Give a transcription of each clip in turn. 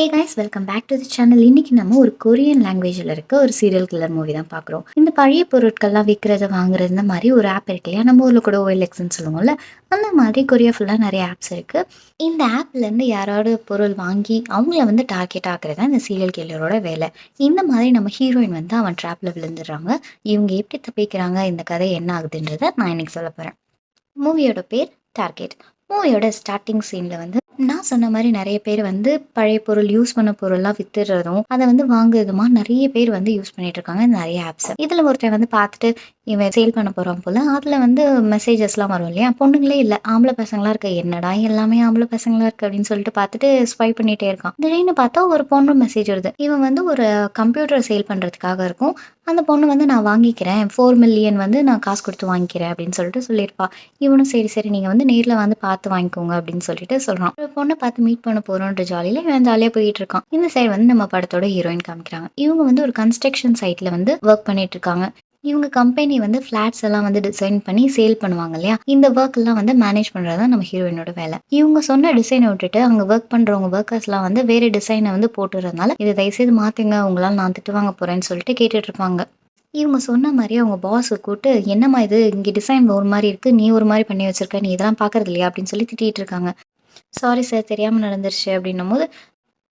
Hey guys welcome back to the channel இன்னைக்கு நம்ம ஒரு கொரியன் லாங்குவேஜில் இருக்க ஒரு சீரியல் கில்லர் மூவி தான் பார்க்குறோம். இந்த பழைய பொருட்கள்லாம் விற்கிறத வாங்குறது இந்த மாதிரி ஒரு ஆப் இருக்கு இல்லையா? நம்ம ஊரில் கூட ஓஎல்எக்ஸ்னு சொல்லுவோம்ல. அந்த மாதிரி கொரியா ஃபுல்லாக நிறைய ஆப்ஸ் இருக்குது இந்த ஆப்லேருந்து யாராவது பொருள் வாங்கி அவங்கள வந்து டார்கெட் ஆக்குறது தான் இந்த சீரியல் கில்லரோட வேலை. இந்த மாதிரி நம்ம ஹீரோயின் வந்து அவன் ட்ராப்பில் விழுந்துடுறாங்க. இவங்க எப்படி தப்பிக்கிறாங்க? இந்த கதை என்ன ஆகுதுன்றதை நான் இன்னைக்கு சொல்ல போகிறேன் மூவியோட பேர் டார்கெட் மூவியோட ஸ்டார்டிங் சீனில் வந்து நான் சொன்ன மாதிரி நிறைய பேர் வந்து பழைய பொருள் யூஸ் பண்ண பொருள்லாம் வித்துடுறதும் அதை வந்து வாங்குறதுமா நிறைய பேர் வந்து யூஸ் பண்ணிட்டு இருக்காங்க. நிறைய ஆப்ஸ் இதில் ஒருத்தன் வந்து பார்த்துட்டு இவன் சேல் பண்ண போகிறான் போல அதில் வந்து மெசேஜஸ்லாம் வரும் இல்லையா? பொண்ணுங்களே இல்லை ஆம்பளை பசங்களா இருக்க. என்னடா எல்லாமே ஆம்பளை பசங்களா இருக்கு அப்படின்னு சொல்லிட்டு பார்த்துட்டு ஸ்வைப் பண்ணிட்டே இருக்கான். திடீர்னு பார்த்தா ஒரு பொண்ணு மெசேஜ் வருது. இவன் வந்து ஒரு கம்ப்யூட்டர் சேல் பண்ணுறதுக்காக இருக்கும். அந்த பொண்ணு வந்து நான் வாங்கிக்கிறேன். ஃபோர் மில்லியன் வந்து நான் காசு கொடுத்து வாங்கிக்கிறேன் அப்படின்னு சொல்லிட்டு சொல்லியிருப்பா. இவனும் சரி சரி நீங்கள் வந்து நேரில் வந்து பார்த்து வாங்கிக்கோங்க அப்படின்னு சொல்லிட்டு சொல்கிறான் பொண்ணை பார்த்து மீட் பண்ண போகிறோன்ற ஜாலியில் இவன் ஜாலியாக போயிட்டு இருக்கான் இந்த சைடு வந்து நம்ம படத்தோட ஹீரோயின் காமிக்கிறாங்க. இவங்க வந்து ஒரு கன்ஸ்ட்ரக்ஷன் சைட்டில் வந்து ஒர்க் பண்ணிட்டு இருக்காங்க இவங்க கம்பெனி வந்து ஃப்ளாட்ஸ் எல்லாம் வந்து டிசைன் பண்ணி சேல் பண்ணுவாங்க இல்லையா? இந்த ஒர்க் எல்லாம் வந்து மேனேஜ் பண்ணுறது தான் நம்ம ஹீரோயினோட வேலை. இவங்க சொன்ன டிசைனை விட்டுட்டு அங்க ஒர்க் பண்ணுறவங்க ஒர்க்கர்ஸ்லாம் வந்து வேறு டிசைனை வந்து போட்டுறதுனால இதை தயவுசெய்து மாற்றுங்க உங்களால் நான் திட்டு வாங்க போகிறேன்னு சொல்லிட்டு கேட்டுட்டு இருப்பாங்க இவங்க சொன்ன மாதிரி அவங்க பாஸை கூப்பிட்டு என்னம்மா இது? இங்கே டிசைன் ஒரு மாதிரி இருக்குது நீ ஒரு மாதிரி பண்ணி வச்சிருக்க. நீ இதெல்லாம் பார்க்கறது இல்லையா? அப்படின்னு சொல்லி திட்டிகிட்டு இருக்காங்க. சாரி சார் தெரியாமல் நடந்துருச்சு. அப்படின்னும் போது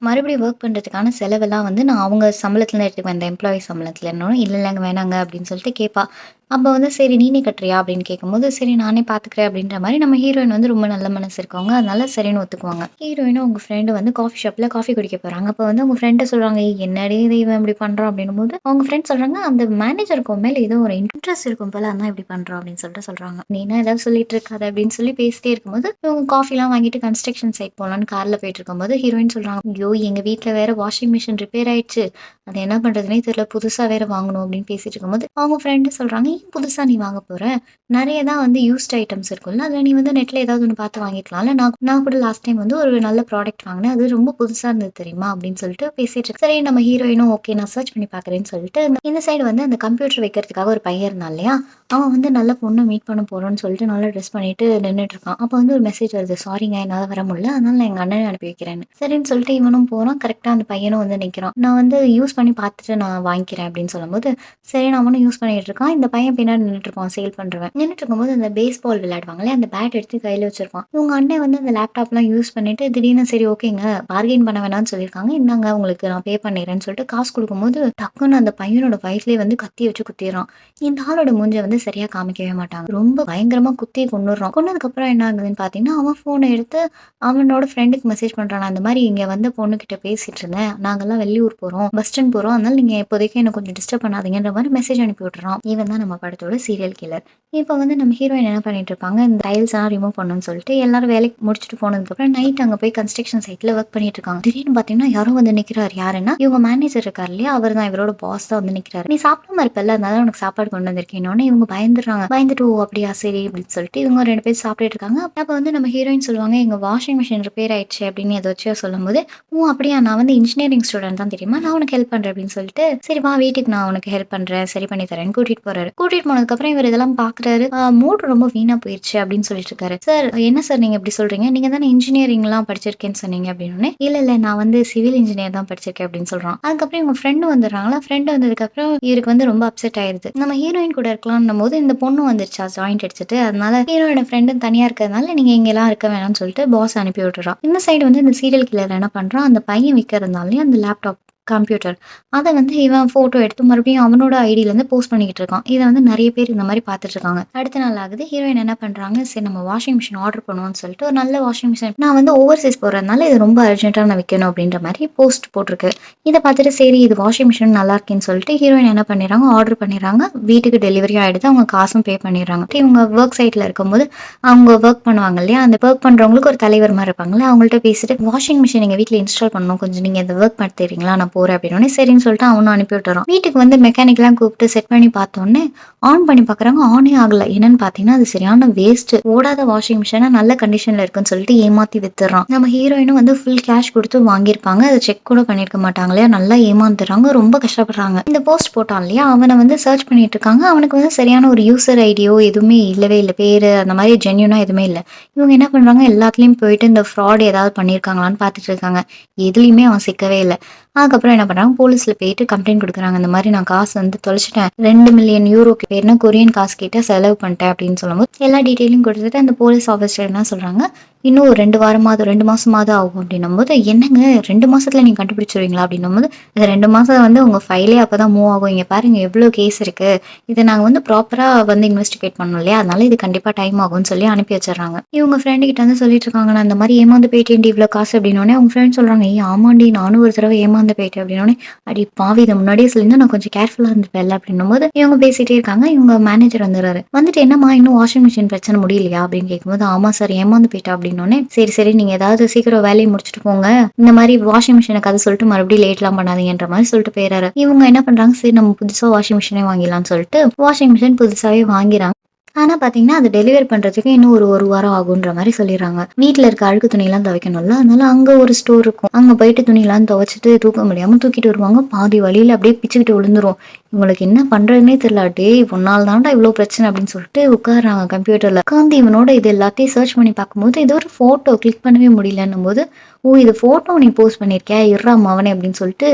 மறுபடியும் ஒர்க் பண்ணுறதுக்கான செலவெல்லாம் வந்து நான் அவங்க சம்பளத்துல எடுத்துக்குவேன். இந்த எம்ப்ளாயி சம்பளத்தில் என்னோட இல்லை இல்லைங்க வேணாங்க. அப்படின்னு சொல்லிட்டு கேட்பா அப்போ வந்து சரி நீனே கட்டுறியா? அப்படின்னு கேட்கும்போது சரி நானே பார்த்துக்கிறேன் அப்படின்ற மாதிரி நம்ம ஹீரோயின் வந்து ரொம்ப நல்ல மனசு இருக்கவங்க. அதனால சரின்னு ஒத்துக்குவாங்க. ஹீரோயினும் உங்கள் ஃப்ரெண்டு வந்து காஃபி ஷாப்பில் காஃபி குடிக்க போகிறாங்க அப்போ வந்து உங்கள் ஃப்ரெண்டு சொல்கிறாங்க என்னடி இது இவன் இப்படி பண்ணுறான் அப்படின்னும் போது அவங்க ஃப்ரெண்ட் சொல்கிறாங்க அந்த மேனேஜருக்கு மேலே ஏதோ ஒரு இன்ட்ரெஸ்ட் இருக்கும் போல அதான் இப்படி பண்ணுறோம் அப்படின்னு சொல்லிட்டு சொல்கிறாங்க நீனா ஏதாவது சொல்லிட்டு இருக்காது அப்படின்னு சொல்லி பேசிட்டே இருக்கும்போது இவங்க காஃபிலாம் வாங்கிட்டு கன்ஸ்ட்ரக்ஷன் சைட் போகலான்னு காரில் போயிட்டு இருக்கும்போது ஹீரோயின் சொல்கிறாங்க ஐயோ எங்கள் வீட்டில் வேற வாஷிங் மிஷின் ரிப்பேர் ஆயிடுச்சு. அது என்ன பண்ணுறதுனே தெரியல புதுசாக வேற வாங்கணும் அப்படின்னு பேசிட்டு இருக்கும்போது அவங்க ஃப்ரெண்டு சொல்கிறாங்க புதுசாக நீ வாங்க போகிற நிறைய தான் வந்து யூஸ்ட் ஐட்டம்ஸ் இருக்கும்ல அதில் நீ வந்து நெட்டில் ஏதாவது ஒன்று பார்த்து வாங்கிக்கலாம்ல நான் நான் கூட லாஸ்ட் டைம் வந்து ஒரு நல்ல ப்ராடக்ட் வாங்கினேன். அது ரொம்ப புதுசாக இருந்தது தெரியுமா? அப்படின்னு சொல்லிட்டு பேசிட்டு இருக்கு சரி நம்ம ஹீரோயினும் ஓகே நான் சர்ச் பண்ணி பார்க்குறேன்னு சொல்லிட்டு இந்த- சைடு வந்து அந்த கம்ப்யூட்டர் வைக்கிறதுக்காக ஒரு பையன் இருந்தான் இல்லையா? அவன் வந்து நல்ல பொண்ணை மீட் பண்ண போகிறோன்னு சொல்லிட்டு நல்லா ட்ரெஸ் பண்ணிட்டு நின்றுட்டு இருக்கான். அப்போ வந்து ஒரு மெசேஜ் வருது. சாரிங்க என்னால் வர முடியல. அதனால நான் எங்கள் அண்ணனை அனுப்பி வைக்கிறேன்னு. சரின்னு சொல்லிட்டு இவனும் போகிறான் கரெக்டாக அந்த பையனும் வந்து நிற்கிறான் நான் வந்து யூஸ் பண்ணி பார்த்துட்டு நான் வாங்கிக்கிறேன் அப்படின்னு சொல்லும்போது சரி நான் அவனும் யூஸ் பண்ணிட்டு இருக்கான். இந்த பையன் பின்னாடி நின்றுட்டு இருப்பான் சேல் பண்ணுறவன் நின்றுட்டு இருக்கும்போது அந்த பேஸ் பால் விளையாடுவாங்களே அந்த பேட் எடுத்து கையில் வச்சிருப்பான். உங்க அண்ணன் வந்து அந்த லேப்டாப்லாம் யூஸ் பண்ணிட்டு திடீர்னு சரி ஓகேங்க பார்கெயின் பண்ண வேணாம்னு சொல்லியிருக்காங்க. இந்தாங்க உங்களுக்கு நான் பே பண்ணிடுறேன்னு சொல்லிட்டு காசு கொடுக்கும்போது டக்குன்னு அந்த பையனோட வயிற்றுலேயே வந்து கத்தி வச்சு குத்திடுறான். இந்த ஆளோட மூஞ்சை வந்து சரியா காமிக்கவே மாட்டாங்க. ரொம்ப பயங்கரமா குத்தி கொண்டுடுறான் கொண்டதுக்கப்புறம் என்ன ஆகுதுன்னு பார்த்தீங்கன்னா அவன் ஃபோனை எடுத்து அவனோட ஃப்ரெண்டுக்கு மெசேஜ் பண்ணுறான் அந்த மாதிரி இங்கே வந்து பொண்ணுக்கிட்ட பேசிட்டு இருந்தேன். நாங்கள்லாம் வெளியூர் போகிறோம் பஸ் ஸ்டாண்ட் போகிறோம் அதனால நீங்கள் இப்போதைக்கு எனக்கு கொஞ்சம் டிஸ்டர்ப் பண்ணாதீங்கன்ற மாதிரி மெசேஜ் அனுப்பி விட்டுறோம் ஈவன் தான் நம்ம படத்தோட சீரியல் கில்லர் இப்போ வந்து நம்ம ஹீரோயின் என்ன பண்ணிட்டு இருப்பாங்க? இந்த டைல்ஸ் எல்லாம் ரிமூவ் பண்ணணும்னு சொல்லிட்டு எல்லாரும் வேலைக்கு முடிச்சுட்டு போனதுக்கு அப்புறம் நைட் அங்க போய் கன்ஸ்ட்ரக்ஷன் சைட்ல ஒர்க் பண்ணிட்டு இருக்காங்க. திடீர்னு பாத்தீங்கன்னா யாரும் வந்து நிக்கிறார். யாருன்னா இவங்க மேனேஜர் இருக்கார் இல்லையா? அவர் தான் இவரோட பாஸ் தான் வந்து நிக்கிறாரு. நீ சாப்பிடாம இருப்பல்ல அதனால உனக்கு சாப்பாடு கொண்டு வந்திருக்கேன்னு இவங்க பயந்துடுறாங்க. பயந்துட்டு ஓ அப்படியா? சரி அப்படின்னு சொல்லிட்டு இவங்க ரெண்டு பேர் சாப்பிட்டுட்டு இருக்காங்க. அப்போ வந்து நம்ம ஹீரோயின் சொல்லுவாங்க எங்க வாஷிங் மிஷின் ரிப்பேர் ஆயிடுச்சு அப்படின்னு ஏதாச்சும் சொல்லும்போது ஓ அப்படியா? நான் வந்து இன்ஜினியரிங் ஸ்டூடெண்ட் தான் தெரியுமா? நான் உனக்கு ஹெல்ப் பண்றேன் அப்படின்னு சொல்லிட்டு சரி வா வீட்டுக்கு நான் உனக்கு ஹெல்ப் பண்றேன். சரி பண்ணி தரேன் கூட்டிட்டு போறாரு. கூட்டிட்டு போனதுக்கு அப்புறம் இவர் இதெல்லாம் பாக்குறாரு. மூடு ரொம்ப வீணா போயிடுச்சு அப்படின்னு சொல்லிட்டு இருக்காரு. சார் என்ன சார் நீங்க இப்படி சொல்றீங்க? நீங்க தானே இன்ஜினியரிங் எல்லாம் படிச்சிருக்கேன்னு சொன்னீங்க அப்படின்னு. இல்ல இல்ல நான் வந்து சிவில் இன்ஜினியர் தான் படிச்சிருக்கேன் அப்படின்னு சொல்கிறான் அதுக்கப்புறம் இவங்க ஃப்ரெண்டு வந்துடுறாங்களா? ஃப்ரெண்டு வந்ததுக்கு அப்புறம் இவருக்கு வந்து ரொம்ப அப்செட் ஆயிருது. நம்ம ஹீரோயின் கூட இருக்கலாம்னும் போது இந்த பொண்ணு வந்துருச்சா? ஜாயிண்ட் அடிச்சுட்டு. அதனால ஹீரோயின் ஃப்ரெண்டு தனியா இருக்கிறதுனால நீங்க இங்க எல்லாம் இருக்க வேணாம்னு சொல்லிட்டு பாஸ் அனுப்பி விட்டுறான். இந்த சைடு வந்து இந்த சீரியல் கில்லர் என்ன பண்றான்? அந்த பையன் விற்கிறதுனாலே அந்த லேப்டாப் கம்ப்யூட்டர் அதை வந்து இவன் ஃபோட்டோ எடுத்து மறுபடியும் அவனோட ஐடியிலேருந்து போஸ்ட் பண்ணிக்கிட்டு இருக்கான். இதை வந்து நிறைய பேர் இந்த மாதிரி பார்த்துட்டு இருக்காங்க. அடுத்த நாள் ஆகுது ஹீரோயின் என்ன பண்ணுறாங்க சரி நம்ம வாஷிங் மிஷின் ஆர்டர் பண்ணுவோம்னு சொல்லிட்டு ஒரு நல்ல வாஷிங் மிஷின் நான் வந்து ஓவர்சீஸ் போகிறதுனால இது ரொம்ப அர்ஜென்ட்டாக நான் விற்கணும் அப்படின்ற மாதிரி போஸ்ட் போட்டிருக்கு. இதை பார்த்துட்டு சரி இது வாஷிங் மிஷின் நல்லா இருக்குன்னு சொல்லிட்டு ஹீரோயின் என்ன பண்ணிடுறாங்க? ஆர்டர் பண்ணிடுறாங்க. வீட்டுக்கு டெலிவரி ஆகிடுது அவங்க காசும் பே பண்ணிடுறாங்க. இவங்க ஒர்க் சைட்டில் இருக்கும்போது அவங்க ஒர்க் பண்ணுவாங்க இல்லையா? அந்த ஒர்க் பண்ணுறவங்களுக்கு ஒரு தலைவர் மாதிரி இருப்பாங்களே அவங்கள்ட்ட பேசிட்டு வாஷிங் மிஷின் எங்கள் வீட்டில் இன்ஸ்டால் பண்ணணும். கொஞ்சம் நீங்கள் இந்த ஒர்க் பண்ண தரீங்களா நான் போறேன் அப்படின்னு சரின்னு சொல்லிட்டு அவனும் அனுப்பி விட்டுறான். வீட்டுக்கு வந்து மெக்கானிக்லாம் கூப்பிட்டு செட் பண்ணி பார்த்தோன்னே ஆன் பண்ணி பார்க்குறாங்க ஆனே ஆகல. என்னன்னு பார்த்தீங்கன்னா அது சரியான வேஸ்ட் ஓடாத வாஷிங் மிஷினாக நல்ல கண்டிஷன்ல இருக்குன்னு சொல்லிட்டு ஏமாத்தி வித்துறான். நம்ம ஹீரோயினும் வந்து ஃபுல் கேஷ் கொடுத்து வாங்கியிருப்பாங்க. அதை செக் கூட பண்ணியிருக்க மாட்டாங்க இல்லையா? நல்லா ஏமாந்துறாங்க ரொம்ப கஷ்டப்படுறாங்க. இந்த போஸ்ட் போட்டான் இல்லையா? அவனை வந்து சர்ச் பண்ணிட்டு இருக்காங்க. அவனுக்கு வந்து சரியான ஒரு யூசர் ஐடியோ எதுவுமே இல்லவே இல்லை. பேரு அந்த மாதிரி ஜென்யூனா எதுவுமே இல்லை. இவங்க என்ன பண்றாங்க? எல்லாத்துலயும் போயிட்டு இந்த ஃப்ராட் ஏதாவது பண்ணியிருக்காங்களான்னு பார்த்துட்டு இருக்காங்க. எதுலையுமே அவன் சிக்கவே இல்லை. அதுக்கப்புறம் என்ன பண்றாங்க? போலீஸ்ல போயிட்டு கம்ப்ளைண்ட் கொடுக்குறாங்க. இந்த மாதிரி நான் காசு வந்து தொலைச்சிட்டேன். ரெண்டு மில்லியன் யூரோக்கு பேர்னா கொரியன் காசு கிட்ட செலவு பண்ணிட்டேன் அப்படின்னு சொல்லும்போது எல்லா டீட்டெயிலும் கொடுத்துட்டு அந்த போலீஸ் ஆஃபீஸர் என்ன சொல்றாங்க? இன்னும் ஒரு ரெண்டு வாரமாவது ரெண்டு மாசமாவது ஆகும் அப்படின்னும் போது என்னங்க ரெண்டு மாசத்துல நீங்க கண்டுபிடிச்சிருவீங்களா அப்படின்னும் போது இந்த ரெண்டு மாசம் வந்து உங்க ஃபைலே அப்பதான் மூவ் ஆகும். இங்க பாருங்க எவ்வளவு கேஸ் இருக்கு. இதை நாங்க வந்து ப்ராப்பரா வந்து இன்வெஸ்டிகேட் பண்ணோம் இல்லையா? அதனால இது கண்டிப்பா டைம் ஆகும்னு சொல்லி அனுப்பி வச்சிடறாங்க. இவங்க ஃப்ரெண்டு கிட்ட வந்து சொல்லிட்டு இருக்காங்க நான் இந்த மாதிரி ஏமாந்து போயிட்டேன் இவ்வளவு காசு அப்படின்னோடனே அவங்க ஃப்ரெண்ட் சொல்றாங்க ஏ ஆமாண்டி நானும் ஒரு தடவை ஏமாந்து போயிட்டேன் அப்படின்னோடனே அடி பாவி இதை முன்னாடியே சொல்லியிருந்தா நான் கொஞ்சம் கேர்ஃபுல்லா இருந்துப்பேன்ல அப்படின்னும் போது இவங்க பேசிட்டே இருக்காங்க. இவங்க மேனேஜர் வந்துடுறாரு. வந்துட்டு என்னம்மா இன்னும் வாஷிங் மிஷின் பிரச்சனை முடியலையா? அப்படின்னு கேட்கும்போது ஆமா சார் ஏமாந்து போயிட்டா அப்படின்னோடனே சரி சரி நீங்க ஏதாவது சீக்கிரம் வேலையை முடிச்சுட்டு போங்க. இந்த மாதிரி வாஷிங் மிஷினை கதை சொல்லிட்டு மறுபடியும் லேட்லாம் பண்ணாதீங்கன்ற மாதிரி சொல்லிட்டு போயிடுறாரு. இவங்க என்ன பண்றாங்க? சரி நம்ம புதுசா வாஷிங் மிஷினே வாங்கிடலாம்னு சொல்லிட்டு வாஷிங் மிஷின் புதுசாவே வாங்கிறாங்க ஆனா பாத்தீங்கன்னா அது டெலிவரி பண்றதுக்கு இன்னும் ஒரு ஒரு வாரம் ஆகுன்ற மாதிரி சொல்லிடுறாங்க. வீட்ல இருக்க அழுக்கு துணியெல்லாம் துவைக்கணும்ல அதனால அங்க ஒரு ஸ்டோர் இருக்கும். அங்க போயிட்டு துணியெல்லாம் துவைச்சிட்டு தூக்க முடியாம தூக்கிட்டு வருவாங்க. பாதி வழியில அப்படியே பிச்சுக்கிட்டு விழுந்துரும். இவங்களுக்கு என்ன பண்றதுன்னே தெரியல. டேய் பொன்னால் தான்டா இவ்வளோ பிரச்சனை அப்படின்னு சொல்லிட்டு உட்காடுறாங்க கம்ப்யூட்டர்ல உட்காந்து இவனோட இது எல்லாத்தையும் சர்ச் பண்ணி பார்க்கும்போது இது ஒரு போட்டோ கிளிக் பண்ணவே முடியலன்னும் போது ஓ இது போட்டோ நீ போஸ்ட் பண்ணியிருக்கியா இர்ரா மவனே அப்படின்னு சொல்லிட்டு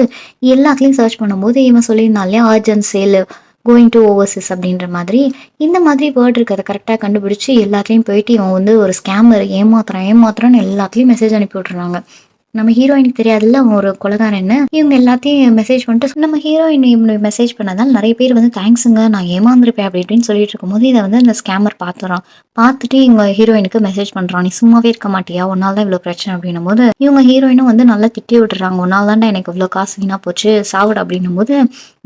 எல்லாத்துலயும் சர்ச் பண்ணும்போது இவன் சொல்லியிருந்தான் இல்லையா urgent sale going to overseas அப்படின்ற மாதிரி இந்த மாதிரி வேர்ட் இருக்கிறத கரெக்டாக கண்டுபிடிச்சி எல்லாத்துலேயும் போயிட்டு இவன் வந்து ஒரு ஸ்கேமர் ஏமாத்துறான் ஏமாத்துறான்னு எல்லாத்துலேயும் மெசேஜ் அனுப்பி விட்றாங்க நம்ம ஹீரோயினுக்கு தெரியாதுல்ல அவன் ஒரு கொலகாரன்னு. இவங்க எல்லாத்தையும் மெசேஜ் பண்ணிட்டு நம்ம ஹீரோயின் இவனுக்கு மெசேஜ் பண்ணதால் நிறைய பேர் வந்து தேங்க்ஸுங்க நான் ஏமாந்துருப்பேன் அப்படி இப்படின்னு சொல்லிட்டு இருக்கும்போது இதை வந்து அந்த ஸ்கேமர் பார்த்துறான் பார்த்துட்டு இவங்க ஹீரோயினுக்கு மெசேஜ் பண்றான். நீ சும்மாவே இருக்க மாட்டியா? உன்னால தான் இவ்வளோ பிரச்சனை அப்படின்னும் போது இவங்க ஹீரோயினும் வந்து நல்லா திட்டி விட்டுறாங்க. உன்னால தான்டா எனக்கு இவ்வளோ காசு வீணா போச்சு சாவிட அப்படின்னும் போது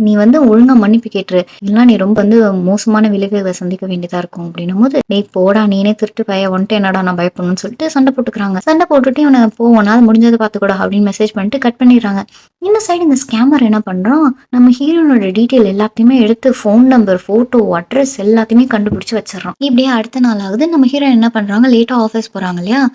நீ வந்து ஒழுங்கா மன்னிப்பு கேட்டுரு. இல்லைனா நீ ரொம்ப வந்து மோசமான விளைவுகளை சந்திக்க வேண்டியதாக இருக்கும் அப்படின்னும் போது நீ போடா நீனே திருட்டு பய வந்துட்டு என்னடா நான் பயப்படணும்னு சொல்லிட்டு சண்டை போட்டுக்கிறாங்க. சண்டை போட்டுட்டு இவனை போ முடிஞ்சது முடிஞ்சதை பார்த்துக்கூடா அப்படின்னு மெசேஜ் பண்ணிட்டு கட் பண்ணிடுறாங்க. இந்த சைடு இந்த ஸ்கேமர் என்ன பண்றான்? நம்ம ஹீரோனோட டீட்டெயில் எல்லாத்தையுமே எடுத்து ஃபோன் நம்பர் ஃபோட்டோ அட்ரஸ் எல்லாத்தையுமே கண்டுபிடிச்சு வச்சிடறான். இப்படியே அடுத்த நாள் ஆகுது. நம்ம ஹீரோ என்ன பண்றாங்க? லேட்டா ஆஃபீஸ் போறாங்க இல்லையா?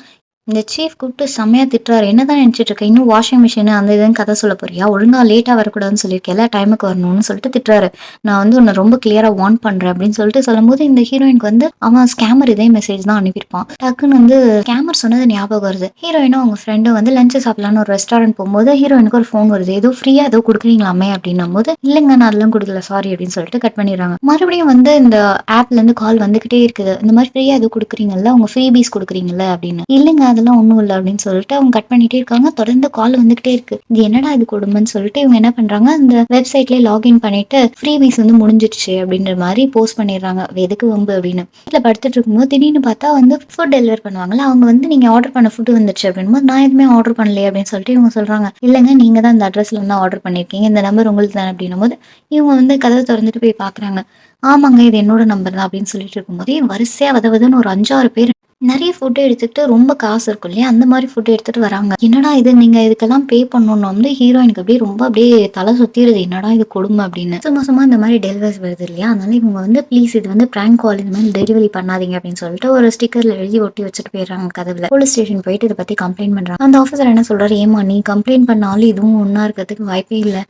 இந்த சீஃப் கூப்பிட்டு செம்மையா திட்டுறாரு. என்னதான் நினச்சிட்டு இருக்க? இன்னும் வாஷிங் மிஷின் அந்த இதுன்னு கதை சொல்ல போறியா? ஒழுங்கா லேட்டா வரக்கூடாதுன்னு சொல்லியிருக்கேன் டைமுக்கு வரணும்னு சொல்லிட்டு திட்டுறாரு. நான் வந்து உன்னை ரொம்ப கிளியரா வார்ன் பண்றேன் அப்படின்னு சொல்லிட்டு சொல்லும்போது இந்த ஹீரோயினுக்கு வந்து அவன் ஸ்கேமர் இதே மெசேஜ் தான் அனுப்பியிருப்பான். டக்குன்னு வந்து ஸ்கேமர் சொன்னது ஞாபகம் வருது. ஹீரோயினும் அவங்க ஃப்ரெண்டும் வந்து லஞ்ச் சாப்பிடலான்னு ஒரு ரெஸ்டாரண்ட் போகும்போது ஹீரோயினுக்கு ஒரு ஃபோன் வருது. ஏதோ ஃப்ரீயா ஏதோ கொடுக்குறீங்களாமே அப்படின்னும் போது இல்லைங்க நான் அதெல்லாம் கொடுக்கல சாரி அப்படின்னு சொல்லிட்டு கட் பண்ணிடுறாங்க. மறுபடியும் வந்து இந்த ஆப்ல இருந்து கால் வந்துகிட்டே இருக்குது. இந்த மாதிரி ஃப்ரீயா ஏதோ கொடுக்குறீங்கல்ல உங்க ஃப்ரீ பீஸ் கொடுக்குறீங்கல்ல அப்படின்னு. இல்லைங்க அதெல்லாம் ஒன்றும் இல்லை அப்படின்னு சொல்லிட்டு அவங்க கட் பண்ணிட்டே இருக்காங்க. தொடர்ந்து கால் வந்துகிட்டே இருக்கு. இது என்னடா இது கொடுமைன்னு சொல்லிட்டு இவங்க என்ன பண்றாங்க அந்த வெப்சைட்ல லாகின் பண்ணிட்டு ஃப்ரீ பீஸ் வந்து முடிஞ்சிடுச்சு அப்படின்ற மாதிரி போஸ்ட் பண்ணிடுறாங்க. எதுக்கு வம்பு அப்படின்னு. வீட்டில் படுத்துட்டு இருக்கும்போது திடீர்னு பார்த்தா வந்து ஃபுட் டெலிவர் பண்ணுவாங்கல்ல அவங்க வந்து நீங்க ஆர்டர் பண்ண ஃபுட் வந்துருச்சு அப்படின்னு நான் எதுவுமே ஆர்டர் பண்ணலையே அப்படின்னு சொல்லிட்டு இவங்க சொல்றாங்க. இல்லைங்க நீங்க தான் இந்த அட்ரஸ்ல இருந்து ஆர்டர் பண்ணிருக்கீங்க இந்த நம்பர் உங்களுக்கு தான் அப்படின்னும் போது இவங்க வந்து கதவை திறந்துட்டு போய் பாக்குறாங்க. ஆமாங்க இது என்னோட நம்பர் தான் அப்படின்னு சொல்லிட்டு இருக்கும்போதே வரிசையா வதவதுன்னு ஒரு அஞ்சாறு பேர் நிறைய ஃபுட்டு எடுத்துக்கிட்டு ரொம்ப காசு இருக்கும் இல்லையா? அந்த மாதிரி ஃபுட்டு எடுத்துகிட்டு வராங்க. என்னடா இது? நீங்கள் இதுக்கெல்லாம் பே பண்ணணும்னு வந்து ஹீரோயினுக்கு அப்படியே ரொம்ப அப்படியே தலை சுற்றிடுது என்னடா இது கொடுமை அப்படின்னு. சும்மா சும்மா இந்த மாதிரி டெலிவரிஸ் வருது இல்லையா? அதனால இவங்க வந்து ப்ளீஸ் இது வந்து பிராங்க் கால் இந்த மாதிரி டெலிவரி பண்ணாதீங்க அப்படின்னு சொல்லிட்டு ஒரு ஸ்டிக்கரில் எழுதி ஒட்டி வச்சுட்டு போயிடுறாங்க கதவில். போலீஸ் ஸ்டேஷன் போயிட்டு இதை பற்றி கம்ப்ளைண்ட் பண்ணுறாங்க அந்த ஆஃபீஸர் என்ன சொல்றாரு? ஏமா நீ கம்ப்ளைண்ட் பண்ணாலும் இதுவும் ஒன்றா இருக்கிறதுக்கு வாய்ப்பே இல்லை.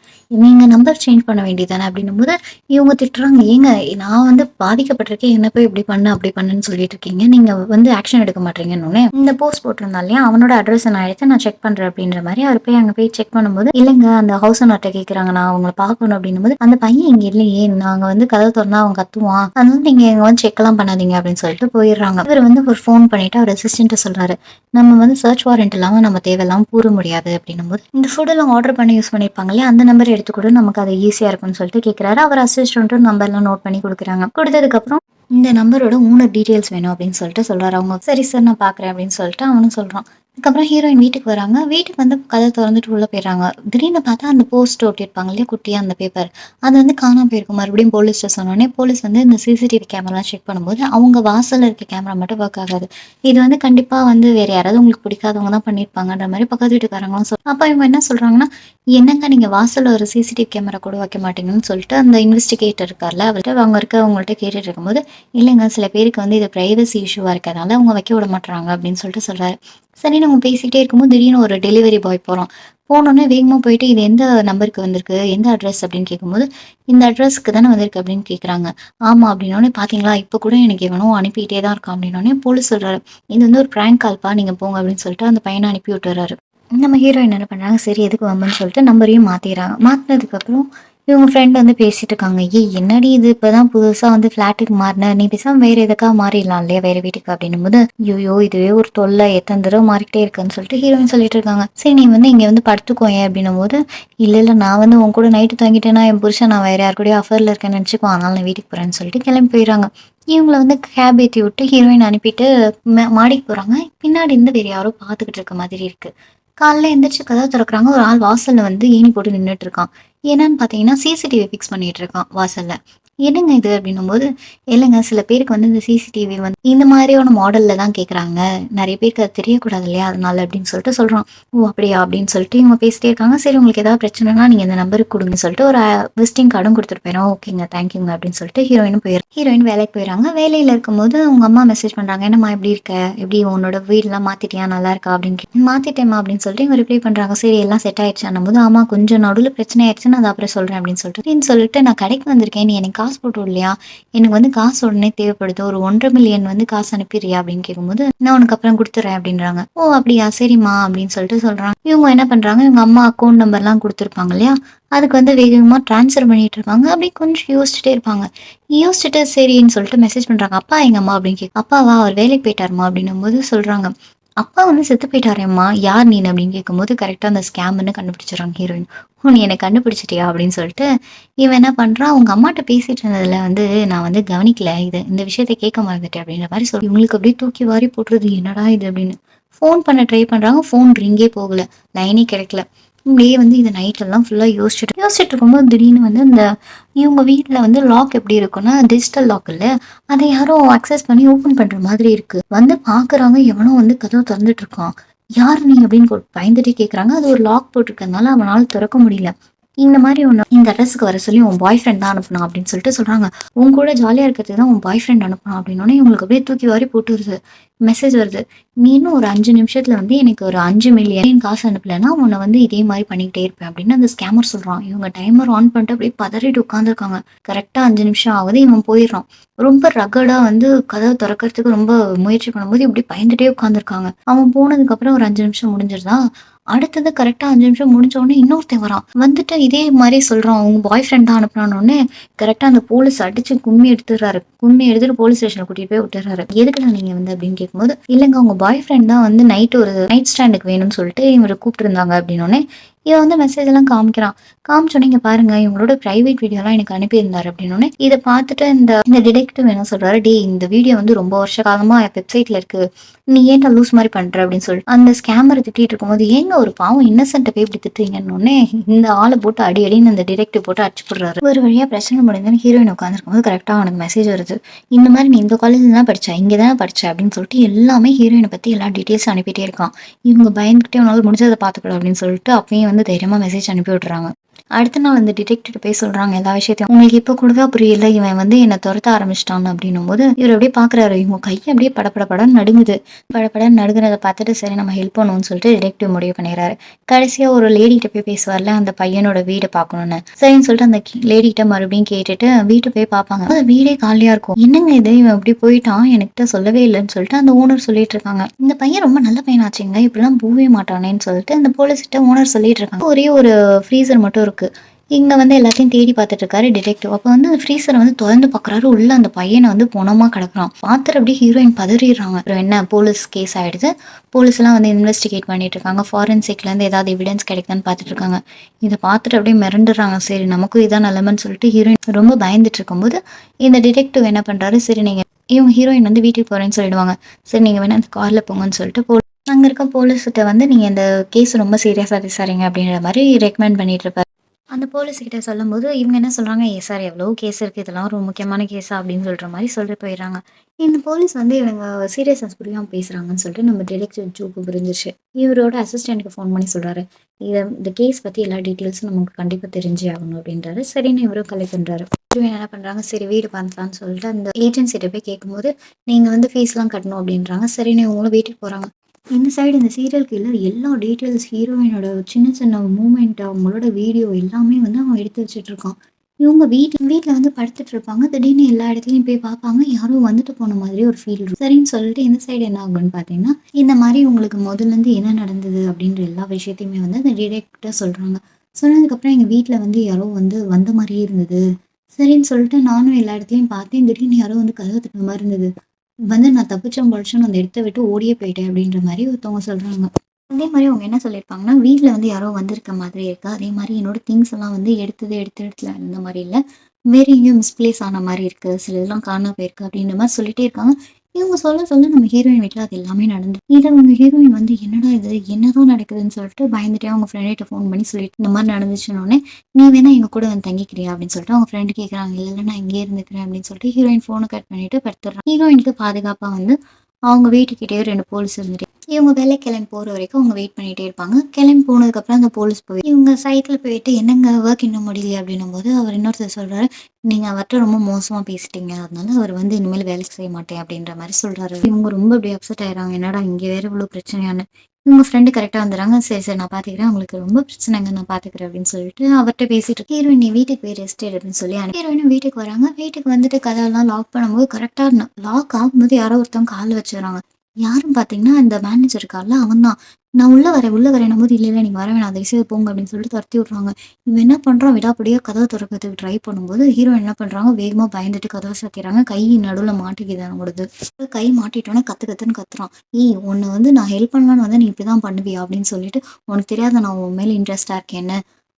நீங்கள் நம்பர் சேஞ்ச் பண்ண வேண்டியதானே அப்படின்னும் போது இவங்க திட்டுறாங்க. ஏங்க நான் வந்து பாதிக்கப்பட்டிருக்கேன். என்ன போய் இப்படி பண்ண அப்படி பண்ணுன்னு சொல்லிட்டு இருக்கீங்க. நீங்கள் வந்து ஆக்ஷன் எடுக்க மாட்டீங்கன்னு இந்த போஸ்ட் போட்டிருந்தா இல்லையா அவனோட அட்ரஸ் நான் எடுத்து நான் செக் பண்றேன் அப்படின்ற மாதிரி அவர் போய் அங்க போய் செக் பண்ணும்போது இல்லைங்க அந்த ஹவுஸ் ஓனர்கிட்ட கேக்குறாங்க நான் அவங்களை பார்க்கணும் அப்படின்னும் போது அந்த பையன் இங்க இல்லையே நாங்க வந்து கதை திறந்தா அவன் கத்துவான் அதனால நீங்க எங்க வந்து செக் எல்லாம் பண்ணாதீங்க அப்படின்னு சொல்லிட்டு போயிடுறாங்க. இவர் வந்து ஒரு ஃபோன் பண்ணிட்டு அவர் அசிஸ்டன்ட்ட சொல்றாரு நம்ம வந்து சர்ச் வாரண்ட் இல்லாம நம்ம தேவையெல்லாம் பூர முடியாது அப்படின்னும் போது இந்த ஃபுட் எல்லாம் ஆர்டர் பண்ணி யூஸ் பண்ணிருப்பாங்க அந்த நம்பர் எடுத்து கூட நமக்கு அது ஈஸியா இருக்கும்னு சொல்லிட்டு கேக்குறாரு. அவர் அசிஸ்டன்ட்டும் நம்பர் எல்லாம் நோட் பண்ணி கொடுக்குறாங்க. கொடுத்ததுக்கு அப்புறம் இந்த நம்பரோட ஓனர் டீட்டெயில்ஸ் வேணும் அப்படின்னு சொல்லிட்டு சொல்றாரு. அவங்க சரி சார் நான் பார்க்குறேன் அப்படின்னு சொல்லிட்டு அவனும் சொல்றான். அதுக்கப்புறம் ஹீரோயின் வீட்டுக்கு வராங்க. வீட்டுக்கு வந்து கதை திறந்துட்டு உள்ள போயிடுறாங்க. திடீர்னு பார்த்தா அந்த போஸ்ட் ஒட்டியிருப்பாங்க இல்லையா குட்டியா அந்த பேப்பர் அது வந்து காணாம போயிருக்கும் மறுபடியும் போலீஸ்ட்ட சொன்னோடனே போலீஸ் வந்து இந்த சிசிடிவி கேமராலாம் செக் பண்ணும்போது அவங்க வாசல்ல இருக்க கேமரா மட்டும் ஒர்க் ஆகாது. இது வந்து கண்டிப்பா வந்து வேற யாராவது உங்களுக்கு பிடிக்காதவங்க தான் பண்ணியிருப்பாங்கன்ற மாதிரி பக்கத்து வீட்டுக்காரங்களும் சொல் அப்போ இவங்க என்ன சொல்றாங்கன்னா என்னங்க நீங்க வாசல்ல ஒரு சிசிடிவி கேமரா கூட வைக்க மாட்டீங்கன்னு சொல்லிட்டு அந்த இன்வெஸ்டிகேட்டர் இருக்கார்ல அவர்கிட்ட அவங்க இருக்க அவங்கள்ட்ட கேட்டுட்டு இருக்கும்போது இல்லைங்க சில பேருக்கு வந்து இது பிரைவசி இஷ்யூவா இருக்கிறதுனால அவங்க வைக்க விட மாட்டாங்க அப்படின்னு சொல்லிட்டு சொல்றாரு. சரி நம்ம பேசிக்கிட்டே இருக்கும்போது திடீர்னு ஒரு டெலிவரி பாய் போகிறோம் போனோடனே வேகமாக போயிட்டு இது எந்த நம்பருக்கு வந்திருக்கு எந்த அட்ரஸ் அப்படின்னு கேட்கும்போது இந்த அட்ரஸ்க்கு தானே வந்திருக்கு அப்படின்னு கேட்குறாங்க. ஆமாம் அப்படின்னோடனே பார்த்தீங்களா இப்போ கூட எனக்கு எவனோ அனுப்பிக்கிட்டே தான் இருக்கான் அப்படின்னோடனே போலீஸ் சொல்கிறாரு இது வந்து ஒரு ப்ராங்க் கால்ப்பா நீங்கள் போங்க அப்படின்னு சொல்லிட்டு அந்த பையனை அனுப்பி விட்டுறாரு. நம்ம ஹீரோயின் என்ன பண்ணுறாங்க சரி எதுக்கு வம்புன்னு சொல்லிட்டு நம்பரையும் மாற்றிடுறாங்க மாற்றினதுக்கப்புறம் இவங்க ஃப்ரெண்ட் வந்து பேசிட்டு இருக்காங்க ஏ என்னடி இது? இப்பதான் புதுசா வந்து ஃபிளாட்டுக்கு மாறின. நீ பேசாம வேற எதுக்கா மாறிடலாம் இல்லையா? வேற வீட்டுக்கு அப்படின்னும் போது ஐயோ இதுவே ஒரு தொல்லை. எத்தனை தடவை மாறிக்கிட்டே இருக்குன்னு சொல்லிட்டு ஹீரோயின் சொல்லிட்டு இருக்காங்க சரி நீ வந்து இங்க வந்து படுத்துக்கோயே அப்படின்னும் போது இல்ல இல்ல நான் வந்து உன் கூட நைட்டு தங்கிட்டேன்னா என் புருஷன் நான் வேற யார் கூடயும் ஆஃபர்ல இருக்கேன்னு நினைச்சுக்கோ. அதனால நான் வீட்டுக்கு போறேன்னு சொல்லிட்டு கிளம்பி போயிடுறாங்க. இவங்கள வந்து கேப் ஏற்றி விட்டு ஹீரோயின் அனுப்பிட்டு மாடிக்கு போறாங்க. பின்னாடி இருந்து வேற யாரோ பார்த்துக்கிட்டு இருக்க மாதிரி இருக்கு. காலைல எந்திரிச்சு கதவை திறக்கிறாங்க. ஒரு ஆள் வாசல்ல வந்து ஏணி போட்டு நின்றுட்டு இருக்கான். என்னன்னு பாத்தீங்கன்னா சிசிடிவி ஃபிக்ஸ் பண்ணிட்டு இருக்கான் வாசல்ல. என்னங்க இது அப்படின்னும் போது இல்லைங்க சில பேருக்கு வந்து இந்த சிசிடிவி வந்து இந்த மாதிரியான மாடல்ல தான் கேட்குறாங்க நிறைய பேருக்கு அது தெரியக்கூடாது இல்லையா? அதனால அப்படின்னு சொல்லிட்டு சொல்கிறோம் ஓ அப்படியா? அப்படின்னு சொல்லிட்டு இவங்க பேசிட்டே இருக்காங்க. சரி உங்களுக்கு ஏதாவது பிரச்சனைனா நீங்கள் இந்த நம்பருக்கு கொடுங்கன்னு சொல்லிட்டு ஒரு விசிட்டிங் கார்டும் கொடுத்துட்டு போயிடும் ஓகேங்க தேங்க்யூங்க அப்படின்னு சொல்லிட்டு ஹீரோயினும் போயிடும் ஹீரோயின் வேலைக்கு போயிடறாங்க. வேலையில் இருக்கும்போது உங்க அம்மா மெசேஜ் பண்ணுறாங்க என்னம்மா எப்படி இருக்க? எப்படி உன்னோட வீடெலாம் மாற்றிட்டியா நல்லா இருக்கா? அப்படின்னு மாற்றிட்டேம்மா அப்படின்னு சொல்லிட்டு இவங்க ரிப்ளை பண்ணுறாங்க சரி எல்லாம் செட் ஆயிடுச்சு. போது ஆமா கொஞ்சம் நடுவில் பிரச்சனை ஆயிடுச்சுன்னு அதை அப்புறம் சொல்கிறேன் அப்படின்னு சொல்லிட்டு சொல்லிட்டு நான் கடைக்கு வந்திருக்கேன். நீ எனக்கு காசு போட்டு விடலையா எனக்கு வந்து காசு உடனே தேவைப்படுது. ஒரு ஒன்றரை மில்லியன் வந்து காசு அனுப்பிடுறியா? அப்படின்னு கேட்கும்போது நான் உனக்கு அப்புறம் கொடுத்துறேன் அப்படின்றாங்க. ஓ அப்படியா? சரிம்மா அப்படின்னு சொல்லிட்டு சொல்றாங்க. இவங்க என்ன பண்றாங்க? இவங்க அம்மா அக்கௌண்ட் நம்பர்லாம் கொடுத்துருப்பாங்க இல்லையா? அதுக்கு வந்து வேகமாக ட்ரான்ஸ்ஃபர் பண்ணிட்டு இருப்பாங்க. அப்படியே கொஞ்சம் யோசிச்சுட்டே இருப்பாங்க. யோசிச்சுட்டு சரின்னு சொல்லிட்டு மெசேஜ் பண்றாங்க. அப்பா எங்க அம்மா அப்படின்னு கேட்க அப்பாவா அவர் வேலைக்கு போயிட்டாருமா அப்படின்னும் போது சொல்றாங்க. அப்பா வந்து செத்து போயிட்டாரேம்மா யார் நீ அப்படின்னு கேட்கும்போது கரெக்டாக அந்த ஸ்கேம்னு கண்டுபிடிச்சிடுறாங்க ஹீரோயின் ஓ நீ என்னை கண்டுபிடிச்சிட்டியா அப்படின்னு சொல்லிட்டு இவன் என்ன பண்ணுறான் அவங்க அம்மாட்ட பேசிட்டு இருந்ததுல வந்து நான் வந்து கவனிக்கல இது இந்த விஷயத்த கேட்க மறந்துட்டேன் அப்படின்ற மாதிரி சொல்லி இவங்களுக்கு அப்படியே தூக்கி வாரி போட்டுருது என்னடா இது அப்படின்னு. ஃபோன் பண்ண ட்ரை பண்றாங்க ஃபோன் ரிங்கே போகல லைனே கிடைக்கல. இப்படியே வந்து இந்த நைட்டெல்லாம் ஃபுல்லாக யோசிச்சுட்டு யோசிச்சுட்டு இருக்கும்போது திடீர்னு வந்து இந்த இவங்க வீட்டில் வந்து லாக் எப்படி இருக்குன்னா டிஜிட்டல் லாக் இல்லை. அதை யாரோ அக்சஸ் பண்ணி ஓப்பன் பண்ற மாதிரி இருக்கு. வந்து பாக்குறாங்க எவனோ வந்து கதவு திறந்துட்டு இருக்கான். யார் நீ அப்படின்னு பயந்துட்டே கேட்குறாங்க அது ஒரு லாக் போட்டிருக்கறதுனால அவனால திறக்க முடியல. இந்த மாதிரி ஒன்று இந்த அட்ரஸுக்கு வர சொல்லி உன் பாய் ஃப்ரெண்ட் தான் அனுப்பணும் அப்படின்னு சொல்லிட்டு சொல்றாங்க. உன் கூட ஜாலியாக இருக்கிறதுக்கு தான் உன் பாய் ஃப்ரெண்ட் அனுப்பணும் அப்படின்னோடனே இவங்களுக்கு அப்படியே தூக்கி வாரி போட்டுருது மெசேஜ் வருது. நீ இன்னும் ஒரு அஞ்சு நிமிஷத்துல வந்து எனக்கு ஒரு அஞ்சு மில்லியன் காசு அனுப்பலைன்னா உன்னை வந்து இதே மாதிரி பண்ணிக்கிட்டே இருப்பேன் அப்படின்னு அந்த ஸ்கேமர் சொல்றான். இவங்க டைமர் ஆன் பண்ணிட்டு அப்படியே பதறிட்டு உட்காந்துருக்காங்க கரெக்டா அஞ்சு நிமிஷம் ஆகுது இவன் போயிடுறான். ரொம்ப ரகடா வந்து கதவை திறக்கறதுக்கு ரொம்ப முயற்சி பண்ணும்போது இப்படி பயந்துட்டே உட்காந்துருக்காங்க அவன் போனதுக்கு அப்புறம் ஒரு அஞ்சு நிமிஷம் முடிஞ்சிருதா? அடுத்தது கரெக்டா அஞ்சு நிமிஷம் முடிஞ்ச உடனே இன்னொருத்தன் வரான். வந்துட்டு இதே மாதிரி சொல்றான். உங்க பாய் ஃப்ரெண்ட் தான் அனுப்புனானோடனே கரெக்டா அந்த போலீஸ் அடிச்சு கும்மி எடுத்துடுறாரு. கும்மி எடுத்துட்டு போலீஸ் ஸ்டேஷன் கூட்டிட்டு போய் விட்டுறாரு எதுக்குடா நீங்க வந்து அப்படின்னு கேட்கும்போது இல்லைங்க உங்க பாய் ஃப்ரெண்ட் தான் வந்து நைட் ஒரு நைட் ஸ்டாண்டுக்கு வேணும்னு சொல்லிட்டு இவரை கூப்பிட்டு இருந்தாங்க அப்படின்னோடனே இவன் வந்து மெசேஜ் எல்லாம் காமிக்கிறான். காமிச்சோட இங்க பாருங்க இவங்களோட பிரைவேட் வீடியோலாம் எனக்கு அனுப்பியிருந்தாரு அப்படின்னு இதை பார்த்துட்டு இந்த இந்த டிடெக்டிவ் என்ன சொல்றாரு டே இந்த வீடியோ வந்து ரொம்ப வருஷ காலமா வெப்சைட்ல இருக்கு. நீ ஏன்டா லூஸ் மாதிரி பண்ற? அப்படின்னு சொல்லிட்டு அந்த ஸ்கேமரை திட்டிட்டு இருக்கும்போது ஏங்க ஒரு பாவம் இன்னசென்ட்டை போய் இப்படி திட்டுறீங்கன்னு உடனே இந்த ஆளை போட்டு அடி அடின்னு அந்த டிடெக்டிவ் போட்டு அடிச்சு போடுறாரு. ஒரு வழியா பிரச்சனை முடிஞ்சு ஹீரோயின் உட்காந்துருக்கும்போது கரெக்டா அவனுக்கு மெசேஜ் வருது. இந்த மாதிரி நீ இந்த காலேஜ் தான் படிச்ச இங்கே தான் படிச்ச? அப்படின்னு சொல்லிட்டு எல்லாமே ஹீரோயினை பத்தி எல்லா டீட்டெயில்ஸ் அனுப்பிட்டே இருக்கான். இவங்க பயந்துகிட்டே உன்னால முடிஞ்சதை பார்த்துக்கலாம் அப்படின்னு சொல்லிட்டு அப்பயும் வந்து தைரியமா மெசேஜ் அனுப்பி விட்டுறாங்க அடுத்த நாள் அந்த டிடெக்டிவ் போய் சொல்றாங்க எல்லா விஷயத்தையும். உங்களுக்கு இப்போ கூடதான் புரியல இவன் வந்து என்னை துரத்த ஆரம்பிச்சிட்டான் அப்படின்னும் போது இவர் அப்படியே பாக்குறாரு. இவங்க கையை அப்படியே படப்பட படம் நடுங்குது. படப்பட நடுங்குறத பார்த்துட்டு சரி நம்ம ஹெல்ப் பண்ணுவோம்னு சொல்லிட்டு டிடெக்டிவ் முடிவு பண்ணிடுறாரு. கடைசியா ஒரு லேடிகிட்ட போய் பேசுவார்ல அந்த பையனோட வீடை பார்க்கணும்னு. சரின்னு சொல்லிட்டு அந்த லேடிகிட்ட மறுபடியும் கேட்டுட்டு வீட்டு போய் பார்ப்பாங்க. அந்த வீடே காலியா இருக்கும். என்னங்க இது? இவன் இப்படி போயிட்டான். எனக்கிட்ட சொல்லவே இல்லைன்னு சொல்லிட்டு அந்த ஓனர் சொல்லிட்டு இருக்காங்க. இந்த பையன் ரொம்ப நல்ல பையனாச்சுங்க. இப்படிலாம் போவே மாட்டானேன்னு சொல்லிட்டு அந்த போலீஸ்கிட்ட ஓனர் சொல்லிட்டு இருக்காங்க. ஒரே ஒரு ஃப்ரீசர் மட்டும் இருக்கு. இங்க வந்து எல்லாத்தையும் தேடி பார்த்துட்டு இருக்காரு டிடெக்டிவ் அப்போ வந்து அந்த ஃப்ரீசரை வந்து திறந்து பார்க்குறாரு உள்ள அந்த பையனை வந்து பொணமா கிடக்குறான். பார்த்துட்டு அப்படியே ஹீரோயின் பதறிடுறாங்க. அப்புறம் என்ன போலீஸ் கேஸ் ஆயிடுது. போலீஸ்லாம் வந்து இன்வெஸ்டிகேட் பண்ணிட்டு இருக்காங்க ஃபாரன்சிக்ல ஏதாவது எவிடன்ஸ் கிடைக்குதான்னு பார்த்துட்டு இருக்காங்க இதை பார்த்துட்டு அப்படியே மிரண்டுறாங்க. சரி நமக்கும் இதான் நல்லமன்னு சொல்லிட்டு ஹீரோயின் ரொம்ப பயந்துட்டு இருக்கும்போது இந்த டிடெக்டிவ் என்ன பண்ணுறாரு சரி நீங்கள் இவங்க ஹீரோயின் வந்து வீட்டுக்கு போகிறேன்னு சொல்லிடுவாங்க. சரி நீங்கள் வேணால் அந்த காரில் போங்கன்னு சொல்லிட்டு போ அங்கே இருக்க போலீஸ்கிட்ட வந்து நீங்கள் இந்த கேஸ் ரொம்ப சீரியஸாக விசாரிங்க அப்படின்ற மாதிரி ரெக்கமெண்ட் பண்ணிட்டு இருப்பாரு அந்த போலீஸ்கிட்ட சொல்லும்போது இவங்க என்ன சொல்கிறாங்க ஏ சார் எவ்வளோ கேஸ் இருக்குது இதெல்லாம் ஒரு முக்கியமான கேஸா அப்படின்னு சொல்கிற மாதிரி சொல்லிட்டு போயிடுறாங்க. இந்த போலீஸ் வந்து இவங்க சீரியஸாக புரியாமல் பேசுகிறாங்கன்னு சொல்லிட்டு நம்ம டிடெக்டிவ் ஜூக்கு புரிஞ்சிச்சு இவரோட அசிஸ்டண்ட்டுக்கு ஃபோன் பண்ணி சொல்கிறாரு இதை இந்த கேஸ் பற்றி எல்லா டீட்டெயில்ஸும் நமக்கு கண்டிப்பாக தெரிஞ்சே ஆகணும் அப்படின்றாரு. சரின்னு இவரும் கலெக்ட் பண்ணுறாரு இவங்க என்ன பண்ணுறாங்க சரி வீடு பார்த்துக்கலாம்னு சொல்லிட்டு அந்த ஏஜென்சிட்ட போய் கேட்கும்போது நீங்கள் வந்து ஃபீஸ்லாம் கட்டணும் அப்படின்றாங்க. சரின்னு இவங்களும் வீட்டுக்கு போகிறாங்க இந்த சைடு இந்த சீரியல் கில்லர் எல்லா டீட்டெயில்ஸ் ஹீரோயினோட சின்ன சின்ன மூமெண்ட் அவங்களோட வீடியோ எல்லாமே வந்து அவன் எடுத்து வச்சுட்டு இருக்கான் இவங்க வீட்டில் வீட்டில் வந்து படுத்துட்டு இருப்பாங்க திடீர்னு எல்லா இடத்துலையும் போய் பார்ப்பாங்க. யாரோ வந்துட்டு போன மாதிரி ஒரு ஃபீல் இருக்கும். சரின்னு சொல்லிட்டு இந்த சைடு என்ன ஆகும்னு பார்த்தீங்கன்னா இந்த மாதிரி உங்களுக்கு முதல்லேருந்து என்ன நடந்தது அப்படின்ற எல்லா விஷயத்தையுமே வந்து அந்த டிரெக்டாக சொல்கிறாங்க சொன்னதுக்கப்புறம் எங்கள் வீட்டில் வந்து யாரோ வந்து வந்த மாதிரியே இருந்தது. சரின்னு சொல்லிட்டு நானும் எல்லா இடத்துலையும் பார்த்தேன். திடீர்னு யாரோ வந்து கதவு மாதிரி இருந்தது. வந்து நான் தப்பிச்சேன் பொழைச்சேன்னு அந்த இடத்த விட்டு ஓடியே போயிட்டேன் அப்படின்ற மாதிரி ஒருத்தவங்க சொல்கிறாங்க அதே மாதிரி அவங்க என்ன சொல்லியிருப்பாங்கன்னா வீட்டில் வந்து யாரோ வந்திருக்க மாதிரி இருக்கா. அதே மாதிரி என்னோட திங்ஸ் எல்லாம் வந்து எடுத்தது எடுத்த இடத்துல இருந்த மாதிரி இல்லை. வேற எங்கேயும் மிஸ்பிளேஸ் ஆன மாதிரி இருக்கு. சில இதெல்லாம் காணாம போயிருக்கு அப்படின்ற மாதிரி சொல்லிட்டே இருக்காங்க. இவங்க சொல்ல சொல்ல நம்ம ஹீரோயின் வீட்டில் அது எல்லாமே நடந்து இதை அவங்க ஹீரோயின் வந்து என்னடா இது என்னதான் நடக்குதுன்னு சொல்லிட்டு பயந்துட்டே அவங்க ஃப்ரெண்ட்கிட்ட ஃபோன் பண்ணி சொல்லிட்டு இந்த மாதிரி நடந்துச்சுன்னொடனே நீ வேணா எங்க கூட வந்து தங்கிக்கிறியா? அப்படின்னு சொல்லிட்டு அவங்க ஃப்ரெண்டு கேட்குறாங்க இல்லை நான் இங்கே இருந்துக்கிறேன் அப்படின்னு சொல்லிட்டு ஹீரோயின் ஃபோனை கட் பண்ணிட்டு படுத்துறான் ஹீரோயினுக்கு பாதுகாப்பாக வந்து அவங்க வீட்டுக்கிட்டேயே ரெண்டு போலீஸ் இருந்துட்டு இவங்க வேலை கிளம்பி போகிற வரைக்கும் அவங்க வெயிட் பண்ணிகிட்டே இருப்பாங்க. கிளம்பி போனதுக்கப்புறம் அந்த போலீஸ் போய் இவங்க சைக்கிள் போயிட்டு என்னங்க ஒர்க் இன்னும் முடியல அப்படின்னும் போது அவர் இன்னொருத்தர் சொல்கிறாரு நீங்கள் அவர்கிட்ட ரொம்ப மோசமாக பேசிட்டீங்க. அதனால அவர் வந்து இனிமேல் வேலைக்கு செய்ய மாட்டேன். அப்படின்ற மாதிரி சொல்கிறாரு இவங்க ரொம்ப அப்படியே அப்செட் ஆயிடுறாங்க. என்னடா இங்கே வேற இவ்வளோ பிரச்சனையான இவங்க ஃப்ரெண்டு கரெக்டாக வந்துடுறாங்க. சரி சரி நான் பார்த்துக்கிறேன் அவங்களுக்கு ரொம்ப பிரச்சனைங்க. நான் பார்த்துக்கிறேன் அப்படின்னு சொல்லிட்டு அவர்கிட்ட பேசிட்டு ஹீரோயின் நீ வீட்டுக்கு போய் ரெஸ்ட் எடு அப்படின்னு சொல்லி ஹீரோயினும் வீட்டுக்கு வராங்க. வீட்டுக்கு வந்துட்டு கதவெல்லாம் லாக் பண்ணும்போது கரெக்டாக லாக் ஆகும்போது யாரோ ஒருத்தவங்க கால் வச்சுறாங்க யாருன்னு பார்த்தீங்கன்னா இந்த மேனேஜர் இருக்கார்ல அவன் தான் நான் உள்ளே வரேன் உள்ளே வரேன் போது இல்லை இல்லை நீங்கள் வர வேணாம் அந்த விஷயத்தை போங்க அப்படின்னு சொல்லிட்டு துரத்தி விட்றாங்க. இவன் என்ன பண்ணுறான் விடாப்படியே கதவை திறக்கிறதுக்கு ட்ரை பண்ணும்போது ஹீரோ என்ன பண்ணுறாங்க வேகமாக பயந்துட்டு கதவை சாத்திடுறாங்க. கை நடுவில் மாட்டிக்கிது அவனோடது கை மாட்டிட்டோன்னே கற்று கத்துன்னு கத்துறான். ஏய் உன்னை வந்து நான் ஹெல்ப் பண்ணலான்னு வந்து நீ இப்படி தான் பண்ணுவியா? அப்படின்னு சொல்லிட்டு உனக்கு தெரியாத நான் உன் மேலே இன்ட்ரெஸ்டாக இருக்கேன் என்ன?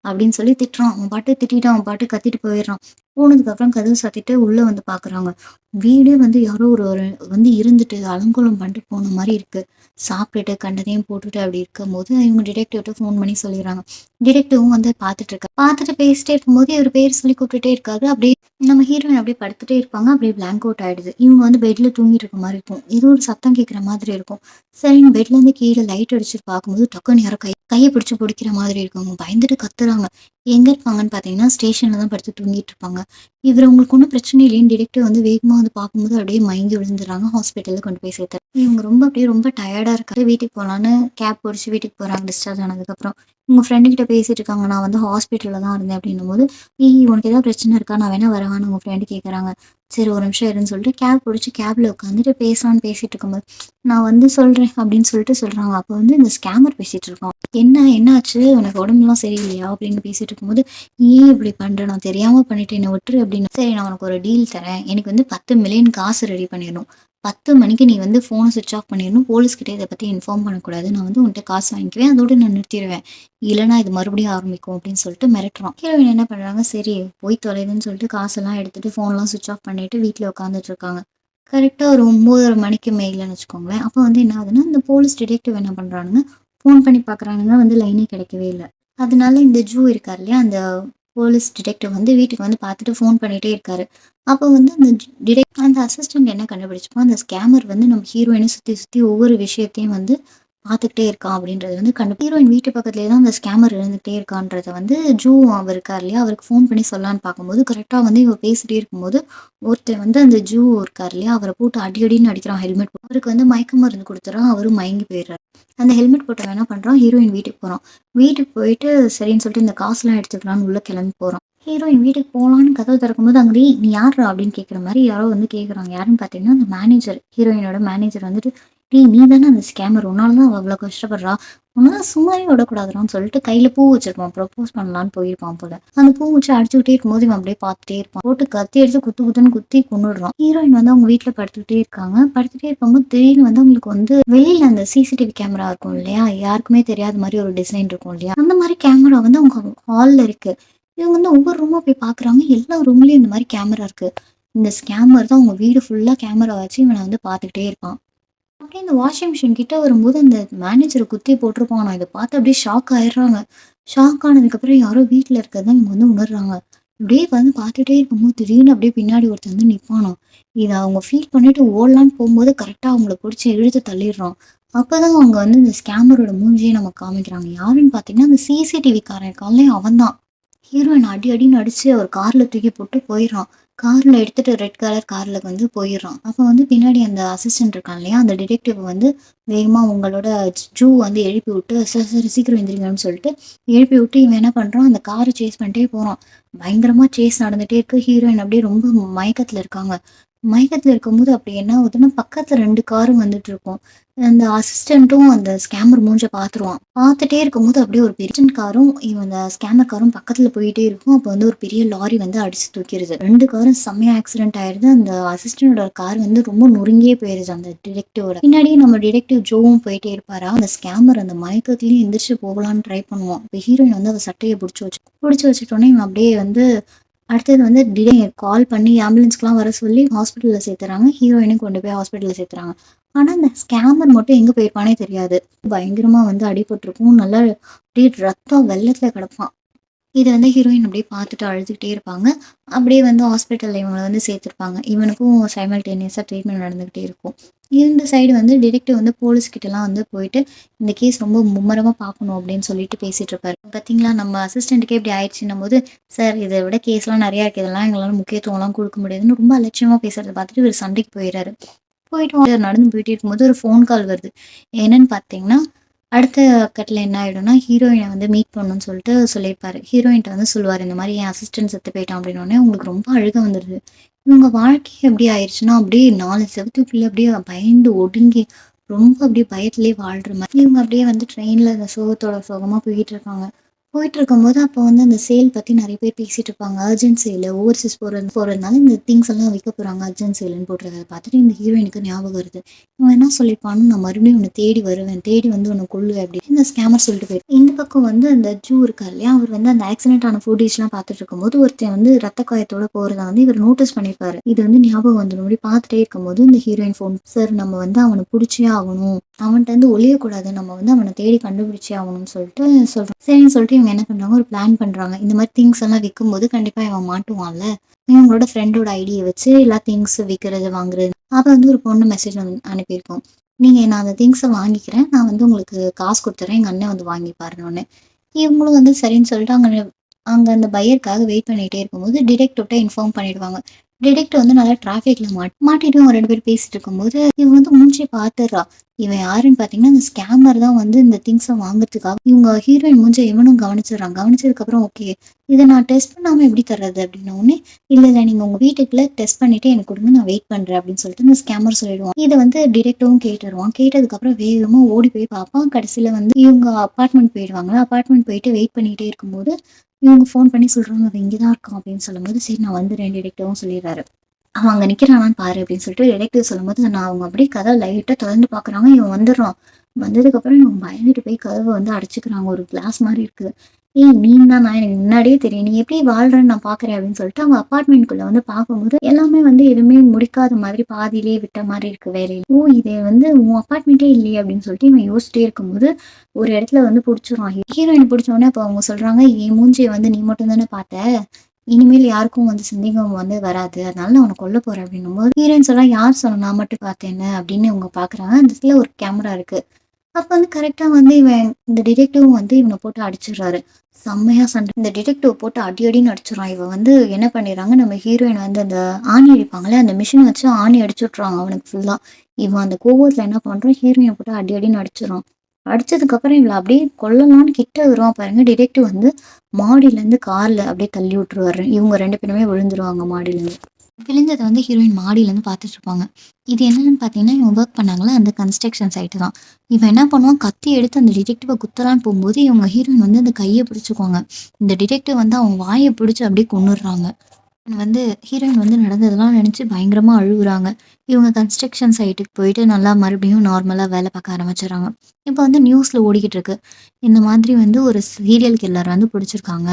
அப்படின்னு சொல்லி திட்டுறான். அவன் பாட்டு திட்டிட்டு அவன் பாட்டு கத்திட்டு போயிடுறான். போனதுக்கப்புறம் கதவு சாத்திட்டு உள்ளே வந்து பார்க்குறாங்க வீடே வந்து யாரோ ஒரு ஒரு வந்து இருந்துட்டு அலங்கோலம் பண்ணிட்டு போன மாதிரி இருக்கு. சாப்பிட்டுட்டு கண்டதையும் போட்டுட்டு அப்படி இருக்கும் போது இவங்க டிடெக்டிவ்ட்ட ஃபோன் பண்ணி சொல்லிடுறாங்க. டிடெக்டிவும் வந்து பார்த்துட்டு இருக்கா. பார்த்துட்டு பேசிட்டே இருக்கும்போது இவர் பேர் சொல்லி கூப்பிட்டுட்டே இருக்காரு அப்படியே நம்ம ஹீரோயின் அப்படியே படுத்துட்டே இருப்பாங்க. அப்படியே பிளாங்க் அவுட் ஆயிடுது. இவங்க வந்து பெட்ல தூங்கிட்டு இருக்க மாதிரி இருக்கும். ஏதோ ஒரு சத்தம் கேட்குற மாதிரி இருக்கும். சரின்னு பெட்ல இருந்து கீழே லைட் அடிச்சுட்டு பார்க்கும்போது டக்குன்னு யாரோ கை கையை பிடிச்சி பிடிக்கிற மாதிரி இருக்கும். அவங்க பயந்துட்டு கத்துறாங்க. எங்கே இருப்பாங்கன்னு பார்த்தீங்கன்னா ஸ்டேஷனில் தான் படுத்து தூங்கிட்டு இருப்பாங்க. இவர் உங்களுக்கு ஒன்றும் பிரச்சனை இல்லைன்னு டிடெக்டிவ் வந்து வேகமாக வந்து பார்க்கும்போது அப்படியே மயங்கி விழுந்துடுறாங்க. ஹாஸ்பிட்டலில் கொண்டு போய் சேர்த்தாரு இவங்க ரொம்ப அப்படியே ரொம்ப டயர்டாக இருக்காரு வீட்டுக்கு போகலான்னு கேப் பிடிச்சி வீட்டுக்கு போகிறாங்க டிஸ்சார்ஜ் ஆனதுக்கப்புறம் உங்க ஃப்ரெண்டு கிட்ட பேசிட்டு இருக்காங்க. நான் வந்து ஹாஸ்பிட்டலில் தான் இருந்தேன் அப்படின்னும் போது ஈ உனக்கு ஏதாவது பிரச்சனை இருக்கா? நான் வேணா வரவான்னு உங்கள் ஃப்ரெண்டு கேட்குறாங்க சரி ஒரு நிமிஷம் இருன்னு சொல்லிட்டு கேப் பிடிச்சி கேப்ல உட்காந்துட்டு பேசலான்னு பேசிட்டு இருக்கும்போது நான் வந்து சொல்கிறேன் அப்படின்னு சொல்லிட்டு சொல்கிறாங்க அப்போ வந்து இந்த ஸ்கேமர் பேசிட்டு இருக்கோம் என்ன? என்னாச்சு? உனக்கு உடம்புலாம் சரியில்லையா? அப்படின்னு பேசிட்டு இருக்கும்போது ஏன் இப்படி பண்ணுற நான் தெரியாமல் பண்ணிட்டு என்னை விட்டுரு அப்படின்னு. சரி நான் உனக்கு ஒரு டீல் தரேன். எனக்கு வந்து பத்து மில்லியன் காசு ரெடி பண்ணிடணும் பத்து மணிக்கு நீ வந்து ஃபோனை சுவிச் ஆஃப் பண்ணிடணும் போலீஸ்கிட்ட இதை பற்றி இன்ஃபார்ம் பண்ணக்கூடாது. நான் வந்து உன்கிட்ட காசு வாங்கிக்குவேன். அதோடு நான் நிறுத்திடுவேன் இல்லைனா இது மறுபடியும் ஆரம்பிக்கும். அப்படின்னு சொல்லிட்டு மிரட்டுறான். ஹீரோயின் என்ன பண்ணுறாங்க சரி போய் தொலைதுன்னு சொல்லிட்டு காசெல்லாம் எடுத்துட்டு ஃபோன்லாம் சுவிச் ஆஃப் பண்ணிட்டு வீட்டில் உட்காந்துட்டு இருக்காங்க. கரெக்டாக ஒரு ஒம்பதரை மணிக்கு மேலன்னு வச்சுக்கோங்களேன். அப்போ வந்து என்ன ஆகுதுன்னா இந்த போலீஸ் டிடெக்டிவ் என்ன பண்ணுறானுங்க ஃபோன் பண்ணி பார்க்குறானுங்க வந்து லைனே கிடைக்கவே இல்லை. அதனால இந்த ஜூ இருக்கார் இல்லையா? அந்த போலீஸ் டிடெக்டிவ் வந்து வீட்டுக்கு வந்து பார்த்துட்டு ஃபோன் பண்ணிகிட்டே இருக்காரு. அப்போ வந்து அந்த டிடெக்ட் அந்த அசிஸ்டன்ட் என்ன கண்டுபிடிச்சப்போ அந்த ஸ்கேமர் வந்து நம்ம ஹீரோயினை சுற்றி சுற்றி ஒவ்வொரு விஷயத்தையும் வந்து பார்த்துக்கிட்டே இருக்கான் அப்படின்றது வந்து கண்டு ஹீரோயின் வீட்டு பக்கத்துலேயே தான் அந்த ஸ்கேமர் இருந்துகிட்டே இருக்கான்றத வந்து ஜூ அவர் இருக்கார் இல்லையா? அவருக்கு ஃபோன் பண்ணி சொல்லலான்னு பார்க்கும்போது கரெக்டாக வந்து இவர் பேசிட்டே இருக்கும்போது ஒருத்தர் வந்து அந்த ஜூ இருக்கார் இல்லையா? அவரை போட்டு அடி அடின்னு அடிக்கிறான் ஹெல்மெட் அவருக்கு வந்து மயக்க மருந்து கொடுத்துறான் அவரும் மயங்கி போயிடுறாரு. அந்த ஹெல்மெட் போட்டவன் என்ன பண்ணுறான் ஹீரோயின் வீட்டுக்கு போகிறான் வீட்டுக்கு போயிட்டு சரின்னு சொல்லிட்டு இந்த காசுலாம் எடுத்துக்கலான்னு உள்ளே கிளம்பி போகிறான் ஹீரோயின் வீட்டுக்கு போகலான்னு கதவு திறக்கும்போது அங்கே நீ யார் அப்படின்னு கேட்குற மாதிரி யாரோ வந்து கேட்குறாங்க யாருன்னு பார்த்தீங்கன்னா அந்த மேனேஜர் ஹீரோயினோட மேனேஜர் வந்துட்டு டே நீ தானே அந்த ஸ்கேமர் உன்னால தான் அவ்வளோ கஷ்டப்படுறா? உன்னால சும்மாவே விடக்கூடாதுன்னு சொல்லிட்டு கையில பூ வச்சிருப்பான். ப்ரப்போஸ் பண்ணலான்னு போயிருப்பான் போல. அந்த பூ வச்சு அடிச்சுக்கிட்டே இருக்கும்போது இவன் அப்படியே பார்த்துட்டே இருப்பான். போட்டு கத்தி எடுத்து குத்து குத்துன்னு குத்தி கொண்டுடுறான் ஹீரோயின் வந்து அவங்க வீட்டுல படுத்துக்கிட்டே இருக்காங்க. படுத்துட்டே இருக்கும்போது திடீர்னு வந்து அவங்களுக்கு வந்து வெளியில அந்த சிசிடிவி கேமரா இருக்கும் இல்லையா? யாருக்குமே தெரியாத மாதிரி ஒரு டிசைன் இருக்கும் இல்லையா? அந்த மாதிரி கேமரா வந்து அவங்க ஹால்ல இருக்கு. இவங்க வந்து ஒவ்வொரு ரூமா போய் பாக்குறாங்க எல்லா ரூம்லயும் இந்த மாதிரி கேமரா இருக்கு. இந்த ஸ்கேமர் தான் அவங்க வீடு ஃபுல்லா கேமரா வச்சு இவனை வந்து பார்த்துக்கிட்டே இருப்பான். அப்படியே இந்த வாஷிங் மிஷின் கிட்ட வரும்போது அந்த மேனேஜரை குத்தி போட்டிருப்பான். நான் இதை பார்த்து அப்படியே ஷாக் ஆயிடுறாங்க. ஷாக் ஆனதுக்கப்புறம் யாரோ வீட்டில் இருக்கிறதா இவங்க வந்து உணர்றாங்க. அப்படியே வந்து பார்த்துட்டே இருக்கும்போது திடீர்னு அப்படியே பின்னாடி ஒருத்தர் வந்து நிற்பானோ இதை அவங்க ஃபீல் பண்ணிட்டு ஓடலான்னு போகும்போது கரெக்டாக அவங்கள பிடிச்சி இழுத்து தள்ளிடுறான். அப்பதான் அவங்க வந்து இந்த ஸ்கேமரோட மூஞ்சியை நம்ம காமிக்கிறாங்க. யாருன்னு பார்த்தீங்கன்னா அந்த சிசிடிவி காரன் இருக்கான்ல அவன் தான் ஹீரோயின் அடி அடின்னு அடித்து அவர் காரில் தூக்கி போட்டு போயிடுறான். கார்ல எடுத்துட்டு ரெட் கலர் கார்ல வந்து போயிடுறான். அப்போ வந்து பின்னாடி அந்த அசிஸ்டன்ட் இருக்கான் இல்லையா? அந்த டிடெக்டிவ் வந்து வேகமா உங்களோட ஜூ வந்து எழுப்பி விட்டு சார் சார் சீக்கிரம் எந்திரிங்கன்னு சொல்லிட்டு எழுப்பி விட்டு இவன் என்ன பண்றான்? அந்த காரை சேஸ் பண்ணிட்டே போறான். பயங்கரமா சேஸ் நடந்துட்டே இருக்கு. ஹீரோயின் அப்படியே ரொம்ப மயக்கத்துல இருக்காங்க. மயக்கத்தில் இருக்கும்போது அப்படி என்ன ஆகுதுன்னா பக்கத்தில் ரெண்டு காரும் வந்துட்டு இருக்கும். அந்த அசிஸ்டண்ட்டும் அந்த ஸ்கேமர் மூஞ்ச பார்த்துருவான் பார்த்துட்டே இருக்கும்போது அப்படியே ஒரு பெரிய காரும் இவன் அந்த ஸ்கேமர் காரும் பக்கத்தில் போயிட்டே இருக்கும். அப்போ வந்து ஒரு பெரிய லாரி வந்து அடிச்சு தூக்கிடுது ரெண்டு காரும் செம்மையா ஆக்சிடென்ட் ஆயிடுது அந்த அசிஸ்டண்டோட கார் வந்து ரொம்ப நொறுங்கியே போயிடுது அந்த டிடெக்டிவோட பின்னாடியே நம்ம டிடெக்டிவ் ஜோவும் போயிட்டே இருப்பாரா? அந்த ஸ்கேமர் அந்த மயக்கத்துலேயும் எந்திரிச்சு போகலான்னு ட்ரை பண்ணுவான். இப்போ ஹீரோயின் வந்து அந்த சட்டையை பிடிச்சி வச்சு பிடிச்சி வச்சுட்டோன்னே இவன் அப்படியே வந்து அடுத்தது வந்து டிடே கால் பண்ணி ஆம்புலன்ஸ்க்குலாம் வர சொல்லி ஹாஸ்பிட்டலில் சேர்த்துறாங்க. ஹீரோயினும் கொண்டு போய் ஹாஸ்பிட்டலில் சேர்த்துறாங்க. ஆனால் அந்த ஸ்கேமர் மட்டும் எங்கே போயிருப்பானே தெரியாது. பயங்கரமாக வந்து அடிபட்டிருக்கும். நல்லா அப்படியே ரத்தம் வெள்ளத்தில் கிடப்பான். இதை வந்து ஹீரோயின் அப்படியே பார்த்துட்டு அழுதுகிட்டே இருப்பாங்க. அப்படியே வந்து ஹாஸ்பிட்டலில் இவங்களை வந்து சேர்த்துருப்பாங்க. இவனுக்கும் சைமல்டேனியஸாக ட்ரீட்மெண்ட் நடந்துக்கிட்டே இருக்கும். இந்த சைடு வந்து டிடெக்டிவ் வந்து போலீஸ்கிட்டலாம் வந்து போயிட்டு இந்த கேஸ் ரொம்ப மும்மரமாக பார்க்கணும் அப்படின்னு சொல்லிட்டு பேசிகிட்டு இருப்பாரு. பார்த்தீங்களா நம்ம அசிஸ்டண்ட்டுக்கே இப்படி ஆயிடுச்சுன்னும் போது சார் இதை விட கேஸ்லாம் நிறையா இருக்குது இதெல்லாம் எங்களால் முக்கியத்துவம்லாம் கொடுக்க முடியாதுன்னு ரொம்ப அலட்சியமாக பேசுறத பார்த்துட்டு இவர் சண்டைக்கு போயிடுறாரு. போயிட்டு நடந்து போயிட்டு இருக்கும்போது ஒரு ஃபோன் கால் வருது. என்னன்னு பார்த்தீங்கன்னா அடுத்த கட்டில் என்ன ஆகிடும்னா ஹீரோயினை வந்து மீட் பண்ணணும்னு சொல்லிட்டு சொல்லியிருப்பாரு. ஹீரோயின்ட்ட வந்து சொல்லுவார் இந்த மாதிரி என் அசிஸ்டன்ட் செத்து போயிட்டான் அப்படின்னோடனே உங்களுக்கு ரொம்ப அழுக வந்துடுது இவங்க வாழ்க்கை எப்படி ஆயிடுச்சுன்னா அப்படியே நாலு செவத்துக்குள்ளே அப்படியே பயந்து ஒடுங்கி ரொம்ப அப்படியே பயத்துலேயே வாழ்கிற மாதிரி. இவங்க அப்படியே வந்து ட்ரெயினில் அந்த சோகத்தோட சோகமாக போயிட்டு இருக்காங்க. போயிட்டு இருக்கும்போது அப்போ வந்து அந்த சேல் பற்றி நிறைய பேர் பேசிட்டு இருப்பாங்க. அர்ஜென்ட் சேல் ஓவர்சீஸ் போகிறது போகிறதுனால இந்த திங்ஸ் எல்லாம் விற்க போகிறாங்க அர்ஜென்ட் சேல்னு போட்டுறத பார்த்துட்டு இந்த ஹீரோயினுக்கு ஞாபகம் வருது. இவன் என்ன சொல்லியிருப்பான்னு நான் மறுபடியும் உன்னை தேடி வருவேன். தேடி வந்து உன்னை கொள்ளுவேன் அப்படின்னு இந்த ஸ்கேமர் சொல்லிட்டு போயிட்டு இந்த பக்கம் வந்து அந்த ஜூ இருக்கா இல்லையா? அவர் வந்து அந்த ஆக்சிடென்ட் ஆன ஃபுட்டேஜ்லாம் பார்த்துட்டு இருக்கும்போது ஒருத்தன் வந்து ரத்த காயத்தோட போகிறத வந்து இவர் நோட்டீஸ் பண்ணியிருப்பாரு. இது வந்து ஞாபகம் வந்து அப்படி பார்த்துட்டே இருக்கும்போது இந்த ஹீரோயின் ஃபோன் சார் நம்ம வந்து அவனை பிடிச்சே ஆகணும். அவன்கிட்ட வந்து ஒழியக்கூடாது. நம்ம வந்து அவனை தேடி கண்டுபிடிச்சே ஆகணும்னு சொல்லிட்டு சொல்கிறோம் சரின்னு சொல்லிட்டு இவங்க என்ன பண்ணுறாங்க ஒரு பிளான் பண்ணுறாங்க இந்த மாதிரி திங்ஸ் எல்லாம் விற்கும்போது கண்டிப்பாக இவன் மாட்டுவான்ல. இவங்களோட ஃப்ரெண்டோட ஐடியை வச்சு எல்லா திங்ஸ் விற்கிறது வாங்குறது. அப்போ வந்து ஒரு பொண்ணு மெசேஜ் வந்து அனுப்பியிருக்கோம். நீங்கள் நான் அந்த திங்ஸை வாங்கிக்கிறேன். நான் வந்து உங்களுக்கு காசு கொடுத்துறேன். எங்கள் அண்ணன் வந்து வாங்கி பாருன்னு. இவங்களும் வந்து சரின்னு சொல்லிட்டு அங்கே அங்கே அந்த பையருக்காக வெயிட் பண்ணிகிட்டே இருக்கும்போது டிடெக்டிவ்ட்ட இன்ஃபார்ம் பண்ணிடுவாங்க. டிடெக்ட் வந்து நல்லா டிராஃபிக்ல மாட்டி மாட்டிட்டு அவங்க ரெண்டு பேரும் பேசிட்டு இருக்கும்போது இவங்க வந்து மூஞ்சி பார்த்துடுறா இவன் யாருன்னு பார்த்தீங்கன்னா இந்த ஸ்கேமர் தான் வந்து இந்த திங்ஸை வாங்குறதுக்காக இவங்க ஹீரோயின் மூஞ்ச இவனும் கவனிச்சிடுறான். கவனிச்சதுக்கப்புறம் ஓகே இதை நான் டெஸ்ட் பண்ணாமல் எப்படி தர்றது அப்படின்ன உடனே இல்லை இல்லை நீங்கள் உங்கள் வீட்டுக்குள்ள டெஸ்ட் பண்ணிட்டு எனக்கு கொடுங்க நான் வெயிட் பண்ணுறேன் அப்படின்னு சொல்லிட்டு இந்த ஸ்கேமர் சொல்லிடுவான். இதை வந்து டிரெக்டவும் கேட்டுருவான். கேட்டதுக்கப்புறம் வேகமாக ஓடி போய் பார்ப்பான். கடைசியில் வந்து இவங்க அப்பார்ட்மெண்ட் போயிடுவாங்க அப்பார்ட்மெண்ட் போயிட்டு வெயிட் பண்ணிகிட்டே இருக்கும்போது இவங்க ஃபோன் பண்ணி சொல்கிறாங்க அவன் இங்கே தான் இருக்கான் அப்படின்னு சொல்லும்போது சரி நான் வந்து ரெண்டு டிடெக்டிவும் சொல்லிடுறாரு. அவன் அங்கே நிற்கிறானான்னு பாரு அப்படின்னு சொல்லிட்டு டிடெக்டிவ் சொல்லும்போது நான் அவங்க அப்படியே கதை லைட்டாக திறந்து பார்க்குறாங்க. இவன் வந்துடுறான். வந்ததுக்கப்புறம் இவங்க பயந்துட்டு போய் கதவை வந்து அடைச்சிக்கிறாங்க. ஒரு கிளாஸ் மாதிரி இருக்குது. ஏய் நீ தான் நான் எனக்கு முன்னாடியே தெரியும். நீ எப்படி வாழ்றன்னு நான் பார்க்குறேன் அப்படின்னு சொல்லிட்டு அவங்க அப்பார்ட்மெண்ட்குள்ளே வந்து பார்க்கும்போது எல்லாமே வந்து எதுவுமே முடிக்காத மாதிரி பாதியிலே விட்ட மாதிரி இருக்கு வேலையில். ஓ இது வந்து உன் அப்பார்ட்மெண்ட்டே இல்லையே அப்படின்னு சொல்லிட்டு இவன் யோசிச்சிட்டே இருக்கும்போது ஒரு இடத்துல வந்து பிடிச்சிருவான் ஹீரோயின் பிடிச்சோடனே அப்போ அவங்க சொல்கிறாங்க என் மூஞ்சியை வந்து நீ மட்டும் தானே பார்த்த? இனிமேல் யாருக்கும் வந்து சந்தேகம் வந்து வராது. அதனால நான் உனக்கு கொல்ல போறேன். அப்படின்னும் போது ஹீரோயின்ஸ் எல்லாம் யார் சொன்ன நான் மட்டும் பார்த்தேன்னு? அப்படின்னு அவங்க பாக்குறாங்க. அந்த இடத்துல ஒரு கேமரா இருக்கு. அப்போ வந்து கரெக்டாக வந்து இவன் இந்த டிடெக்டிவ் வந்து இவனை போட்டு அடிச்சிடுறாரு. செம்மையாக சண்டை. இந்த டிடெக்டிவ் போட்டு அடி அடின்னு அடிச்சிடறான். இவன் வந்து என்ன பண்ணிடுறாங்க நம்ம ஹீரோயின் வந்து அந்த ஆணி அடிப்பாங்களே அந்த மிஷினை வச்சு ஆணி அடிச்சு விட்றாங்க அவனுக்கு ஃபுல்லாக இவன் அந்த கோவத்தில் என்ன பண்ணுறான் ஹீரோயினை போட்டு அடி அடின்னு அடிச்சிடறான். அடித்ததுக்கப்புறம் இவளை அப்படியே கொல்லலாம்னு கிட்ட வருவான் பாருங்க. டிடெக்டிவ் வந்து மாடியிலேருந்து காரில் அப்படியே தள்ளி விட்டுருவாரு. இவங்க ரெண்டு பேருமே விழுந்துருவாங்க மாடியிலேருந்து விழுந்ததை வந்து ஹீரோயின் மாடியில இருந்து பார்த்துட்டு இருப்பாங்க. இது என்னன்னு பார்த்தீங்கன்னா இவங்க ஒர்க் பண்ணாங்களா அந்த கன்ஸ்ட்ரக்ஷன் சைட்டு தான். இவன் என்ன பண்ணுவான்? கத்தி எடுத்து அந்த டிடெக்டிவை குத்தலான்னு போகும்போது இவங்க ஹீரோயின் வந்து அந்த கையை பிடிச்சிக்குவாங்க. இந்த டிடெக்டிவ் வந்து அவன் வாயை பிடிச்சி அப்படியே கொண்டுடுறாங்க வந்து ஹீரோயின் வந்து நடந்ததெல்லாம் நினச்சி பயங்கரமாக அழுகுறாங்க. இவங்க கன்ஸ்ட்ரக்ஷன் சைட்டுக்கு போயிட்டு நல்லா மறுபடியும் நார்மலாக வேலை பார்க்க ஆரம்பிச்சிடுறாங்க. இப்போ வந்து நியூஸில் ஓடிக்கிட்டு இருக்கு. இந்த மாதிரி வந்து ஒரு சீரியல் கில்லர் வந்து பிடிச்சிருக்காங்க.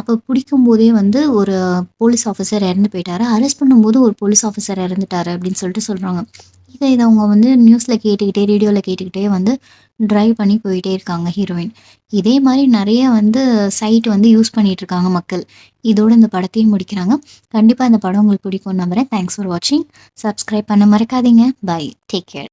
அப்போ பிடிக்கும் போதே வந்து ஒரு போலீஸ் ஆஃபீஸர் இறந்து போயிட்டாரு. அரெஸ்ட் பண்ணும்போது ஒரு போலீஸ் ஆஃபீஸர் இறந்துட்டாரு அப்படின்னு சொல்லிட்டு சொல்கிறாங்க இதை இதை அவங்க வந்து நியூஸில் கேட்டுக்கிட்டே ரேடியோவில் கேட்டுக்கிட்டே வந்து ட்ரைவ் பண்ணி போயிட்டே இருக்காங்க ஹீரோயின் இதே மாதிரி நிறைய வந்து சைட் வந்து யூஸ் பண்ணிட்டு இருக்காங்க மக்கள். இதோட இந்த படத்தையும் முடிக்கிறாங்க. கண்டிப்பாக இந்த படம் உங்களுக்கு பிடிக்கும் நம்புறேன். தேங்க்ஸ் ஃபார் வாட்சிங் சப்ஸ்கிரைப் பண்ண மறக்காதீங்க. Bye take care